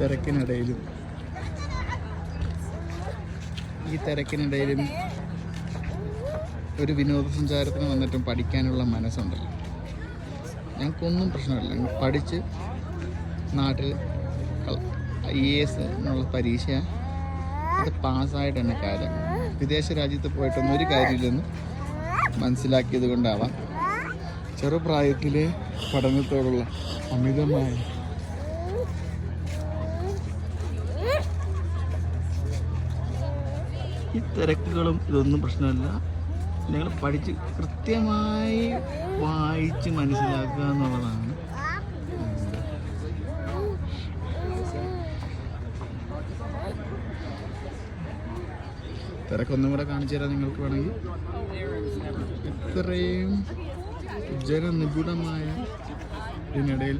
തിരക്കിനിടയിലും. ഈ തിരക്കിനിടയിലും ഒരു വിനോദസഞ്ചാരത്തിന് വന്നിട്ടും പഠിക്കാനുള്ള മനസ്സുണ്ടല്ലോ. ഞങ്ങൾക്കൊന്നും പ്രശ്നമില്ല. പഠിച്ച് നാട്ടിൽ ഐ എ എസ് എന്നുള്ള പരീക്ഷ അത് പാസ്സായിട്ട് തന്നെ കാര്യം. വിദേശ രാജ്യത്ത് പോയിട്ടൊന്നും ഒരു കാര്യമില്ലെന്ന് മനസ്സിലാക്കിയത് കൊണ്ടാവാം. ചെറുപ്രായത്തിലെ പഠനത്തോടുള്ള അമിതമായ ഈ തിരക്കുകളും ഇതൊന്നും പ്രശ്നമല്ല. നിങ്ങൾ പഠിച്ച് കൃത്യമായി വായിച്ച് മനസ്സിലാക്കുക എന്നുള്ളതാണ്. തിരക്കൊന്നും കൂടെ കാണിച്ചു തരാം നിങ്ങൾക്ക് വേണമെങ്കിൽ. ഇത്രയും ജനനിബിഡമായ ഇതിനിടയിൽ